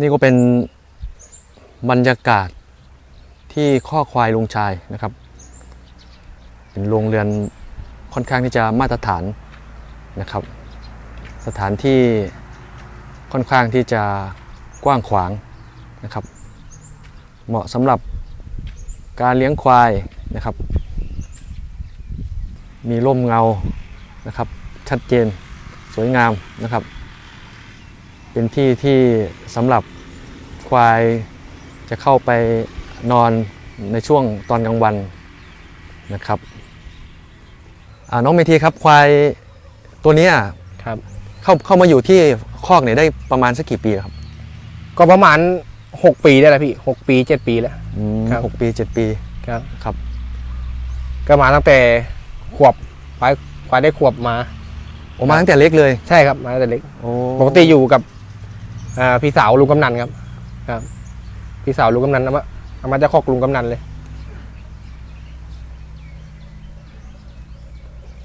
นี่ก็เป็นบรรยากาศที่ข้อควายลุงชายนะครับ เป็นโรงเรือนค่อนข้างที่จะมาตรฐานนะครับ สถานที่ค่อนข้างที่จะกว้างขวางนะครับ เหมาะสำหรับการเลี้ยงควายนะครับ มีร่มเงานะครับ ชัดเจนสวยงามนะครับ เป็นที่ที่สำหรับควายจะเข้าไปนอนในช่วงตอนกลางวันนะครับอ่าน้องเมทีครับควายตัวเนี้ยครับเข้าเข้ามาอยู่ที่คอกเนี่ยได้ประมาณสักกี่ปีแล้วครับ ก็ประมาณ 6 ปีได้แล้วพี่6ปี7ปีแล้วอืมครับหกปีเจ็ดปีครับครับ ก็มาตั้งแต่ขวบควายควายได้ขวบมาออกมาตั้งแต่เล็กเลยใช่ครับมาตั้งแต่เล็กโอ้ปกติอยู่กับอ่า พี่สาวลุงกำนันครับ ครับ พี่สาวลุงกำนันเอามาเอามาจากคอกลุงกำนันเลย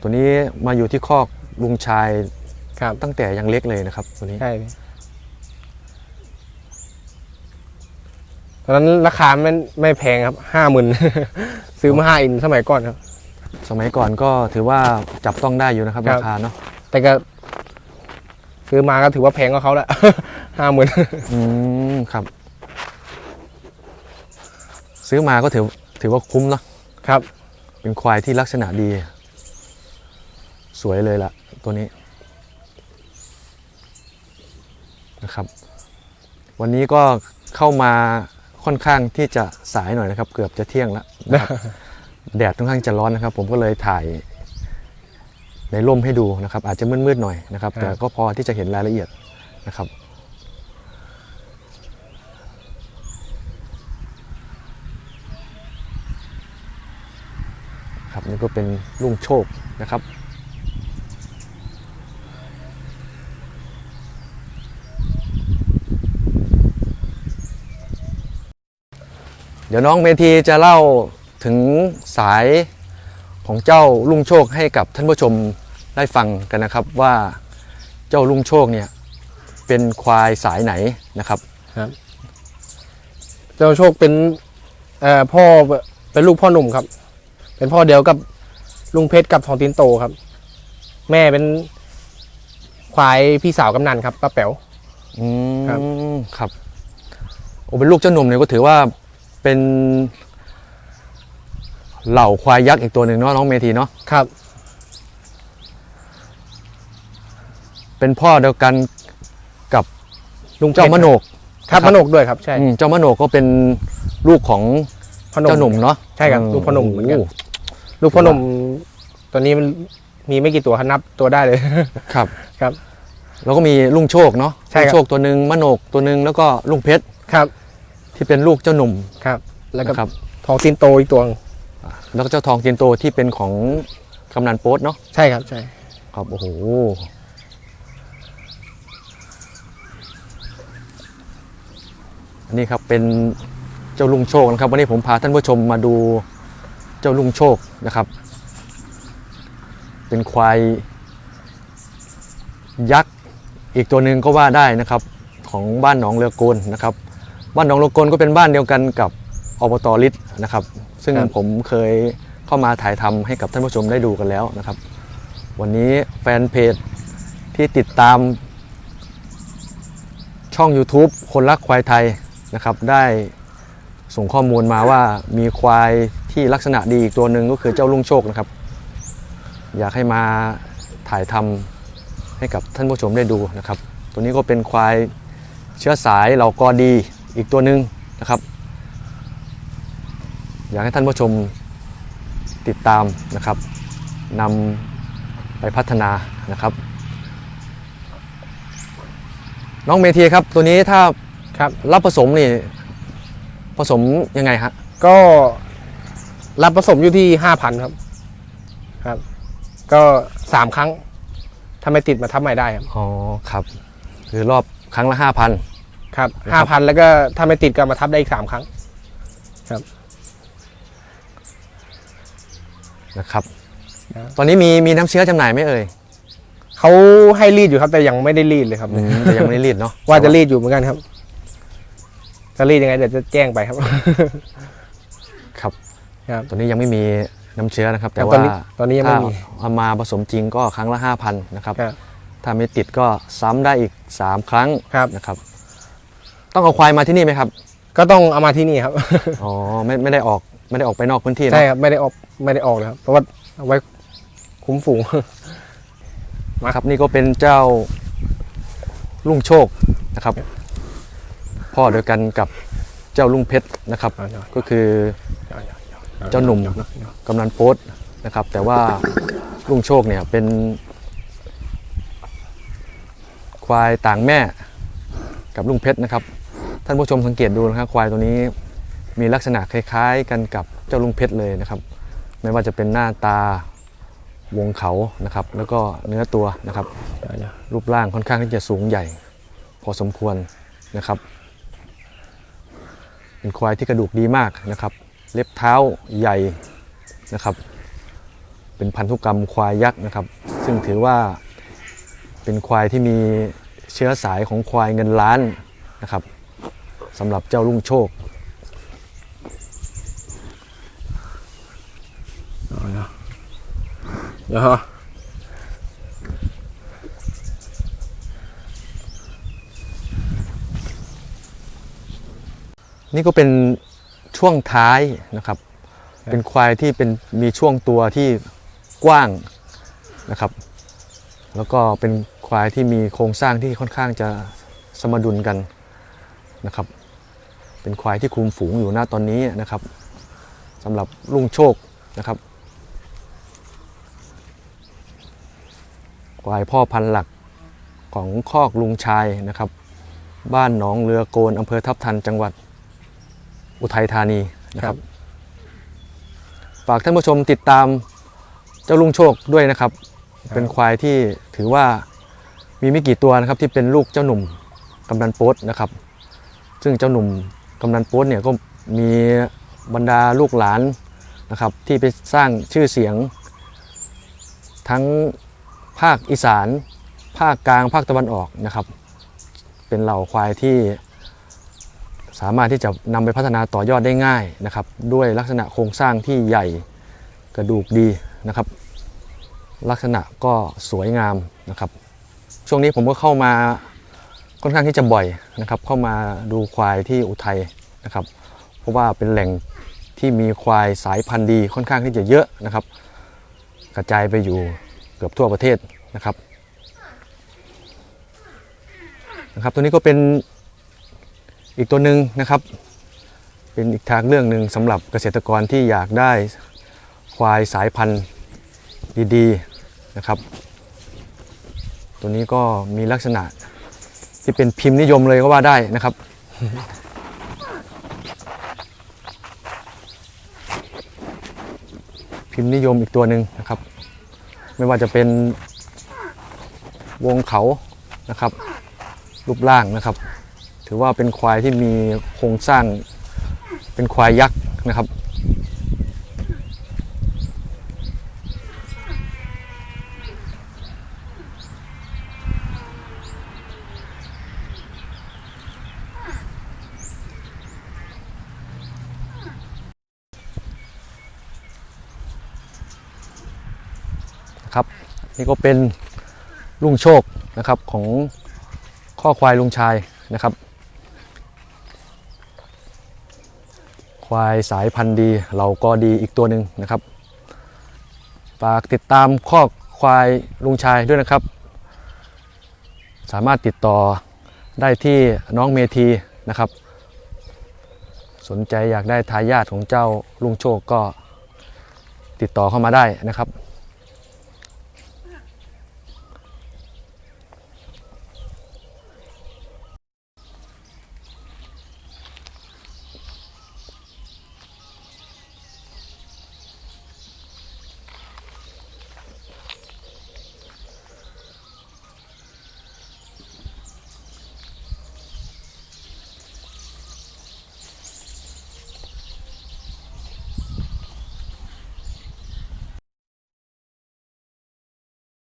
ตัวนี้มาอยู่ที่คอกลุงชายครับ ตั้งแต่ยังเล็กเลยนะครับ ตัวนี้ใช่พี่ตอนนั้นราคาไม่ไม่แพงครับห้าหมื่นซื้อมาห้าอินสมัยก่อนครับ สมัยก่อนก็ถือว่าจับต้องได้อยู่นะครับครัราบคาเนาะแต่ก็ ซื้อมาก็ถือว่าแพงกว่าเขาแล้วห้าหมื่นอืมครับ ซื้อมาก็ถือถือว่าคุ้มเนาะครับ เป็นควายที่ลักษณะดี สวยเลยล่ะ ตัวนี้นะครับ วันนี้ก็เข้ามาค่อนข้างที่จะสายหน่อยนะครับ เกือบจะเที่ยงแล้วนะครับ แดดค่อนข้างจะร้อนนะครับ ผมก็เลยถ่าย ในร่มให้ดูนะครับ อาจจะมืดๆหน่อยนะครับครับ แต่ก็พอที่จะเห็นรายละเอียดนะครับครับนี่ก็เป็นลุงโชคนะครับเดี๋ยวน้องเมทีจะเล่าถึงสาย ของเจ้าลุงโชคให้กับท่านผู้ชมได้ฟังกันนะครับว่าเจ้าลุงโชคเนี่ยเป็นควายสายไหนนะครับเจ้าโชคเป็นเอ่อพ่อเป็นลูกพ่อหนุ่มครับ เป็นพ่อเดียวกับลุงเพชรกับทองตินโตครับ แม่เป็นควายพี่สาวกำนันครับป้าแป๋ว อืมครับ ครับโอ้เป็นลูกเจ้าหนุ่มเนี่ยก็ถือว่าเป็น เหล่าควายยักษ์อีกตัวหนึ่งเนาะน้องเมทีเนาะครับ เป็นพ่อเดียวกันกับลุงพชรเจ้ามโนกครับครับมโนกด้วยครับใช่อืมเจ้ามโนกก็เป็นลูกของพ่อหนุ่มเจ้าหนุ่มเนาะใช่ครับลูกพ่อหนุ่มเหมือนกันโลูกพ่อหนุ่มตัวนี้มันมีไม่กี่ตัวครับนับตัวได้เลย ครับครับ แล้วก็มีลุงโชคเนาะใช่ครับลุงโชคตัวหนึ่งมโนกตัวหนึ่งแล้วก็ลุงเพชรครับที่เป็นลูกเจ้าหนุ่มครับ แล้วก็นะครับ ทองตินโตอีกตัวหนึ่ง แล้วก็เจ้าทองเทียนโตที่เป็นของกำนันโป๊ตเนาะใช่ครับใช่ครับโอ้โหอันนี้ครับเป็นเจ้าลุงโชคนะครับวันนี้ผมพาท่านผู้ชมมาดูเจ้าลุงโชคนะครับ เป็นควายยักษ์อีกตัวหนึ่งก็ว่าได้นะครับของบ้านหนองเรือโกนนะครับ บ้านหนองเรือโกนก็เป็นบ้านเดียวกันกับอบตลิศนะครับ ซึ่งผมเคยเข้ามาถ่ายทำให้กับท่านผู้ชมได้ดูกันแล้วนะครับ วันนี้แฟนเพจที่ติดตาม ช่อง YouTube คนรักควายไทยนะครับ ได้ส่งข้อมูลมาว่ามีควายที่ลักษณะดีอีกตัวหนึ่งก็คือเจ้าลุงโชคนะครับ อยากให้มาถ่ายทำให้กับท่านผู้ชมได้ดูนะครับ ตัวนี้ก็เป็นควายเชื้อสายเหล่ากอดีอีกตัวหนึ่งนะครับ อยากให้ท่านผู้ชมติดตามนะครับนำไปพัฒนานะครับ น้องเมทีครับตัวนี้ถ้าครับรับผสมนี่ผสมยังไงฮะก็รับผสมอยู่ที่ห้าพันครับครับ ก็สามครั้งถ้าไม่ติดมาทับใหม่ได้ครับอ๋อครับ คือรอบครั้งละห้าพันครับครัห้าบพันแล้วก็ถ้าไม่ติดก็มาทับได้อีกสามครั้งนะครับ ครับ ตอนนี้มีมีน้ำเชื้อจำหน่ายไหมเอ่ยเขาให้รีดอยู่ครับแต่ยังไม่ได้รีดเลยครับ อืมแต่ยังไม่ได้รีดเนาะ ว่าจะรีดอยู่เหมือนกันครับ จะรีดยังไงเดี๋ยวจะแจ้งไปครับ ครับ ครับตัวนี้ยังไม่มีน้ำเชื้อนะครับ แต่ตอว่านนี้ตอนนี้ยังไม่ถ้ามีเอามาผสมจริงก็ครั้งละ 5,000นะครับ ครับถ้าไม่ติดก็ซ้ำได้อีก 3 ครั้งครับ นะครับ ต้องเอาควายมาที่นี่ไหมครับ ก็ต้องเอามาที่นี่ครับ อ๋อไม่ไม่ได้ออก ไม่ได้ออกไปนอกพื้นที่นะใช่ครับไม่ได้ออกไม่ได้ออกเลยครับเพราะว่าเอาไว้คุ้มฝูง ครับนี่ก็เป็นเจ้าลุงโชคนะครับ พ่อเดียวกันกับเจ้าลุงเพชรนะครับ ก็คือเจ้าหนุ่มกำนันโป๊ตนะครับ แต่ว่าลุงโชคเนี่ยเป็น ควายต่างแม่กับลุงเพชรนะครับ ท่านผู้ชมสังเกตดูนะครับควายตัวนี้ มีลักษณะคล้ายๆ กันกับเจ้าลุงเพชรเลยนะครับ ไม่ว่าจะเป็นหน้าตาวงเขานะครับ แล้วก็เนื้อตัวนะครับ รูปร่างค่อนข้างที่จะสูงใหญ่ พอสมควรนะครับ เป็นควายที่กระดูกดีมากนะครับ เล็บเท้าใหญ่นะครับ เป็นพันธุกรรมควายยักษ์นะครับ ซึ่งถือว่าเป็นควายที่มีเชื้อสายของควายเงินล้านนะครับสำหรับเจ้าลุงโชค เดี๋ยวนี่ก็เป็นช่วงท้ายนะครับ เป็นควายที่เป็นมีช่วงตัวที่กว้างนะครับ แล้วก็เป็นควายที่มีโครงสร้างที่ค่อนข้างจะสมดุลกันนะครับ เป็นควายที่คุมฝูงอยู่หน้าตอนนี้นะครับสำหรับลุงโชคนะครับ ควายพ่อพันธุ์หลักของคอกลุงชายนะครับ บ้านหนองเรือโกนอำเภอทับทันจังหวัดอุทัยธานีนะครับ ฝากท่านผู้ชมติดตามเจ้าลุงโชคด้วยนะครับ เป็นควายที่ถือว่ามีไม่กี่ตัวนะครับที่เป็นลูกเจ้าหนุ่มกำนันโป๊ตนะครับ ซึ่งเจ้าหนุ่มกำนันโป๊ตเนี่ยก็มีบรรดาลูกหลานนะครับ ที่ไปสร้างชื่อเสียงทั้ง ภาคอีสาน ภาคกลาง ภาคตะวันออกนะครับ เป็นเหล่าควายที่สามารถที่จะนำไปพัฒนาต่อยอดได้ง่ายนะครับ ด้วยลักษณะโครงสร้างที่ใหญ่กระดูกดีนะครับ ลักษณะก็สวยงามนะครับ ช่วงนี้ผมก็เข้ามาค่อนข้างที่จะบ่อยนะครับ เข้ามาดูควายที่อุทัยนะครับ เพราะว่าเป็นแหล่งที่มีควายสายพันธุ์ดีค่อนข้างที่จะเยอะนะครับ กระจายไปอยู่ เกือบทั่วประเทศนะครับนะครับ ตัวนี้ก็เป็นอีกตัวหนึ่งนะครับ เป็นอีกทางเรื่องหนึ่งสำหรับเกษตรกรที่อยากได้ควายสายพันธุ์ดีๆนะครับ ตัวนี้ก็มีลักษณะที่เป็นพิมพ์นิยมเลยก็ว่าได้นะครับพิมพ์นิยมอีกตัวหนึ่งนะครับ ไม่ว่าจะเป็นวงเขานะครับ รูปร่างนะครับ ถือว่าเป็นควายที่มีโครงสร้างเป็นควายยักษ์นะครับ นี่ก็เป็นลุงโชคนะครับของข้อควายลุงชายนะครับ ควายสายพันธุ์ดีเราก็ดีอีกตัวหนึ่งนะครับฝากติดตามข้อควายลุงชายด้วยนะครับ สามารถติดต่อได้ที่น้องเมทีนะครับ สนใจอยากได้ทายาทของเจ้าลุงโชคก็ติดต่อเข้ามาได้นะครับ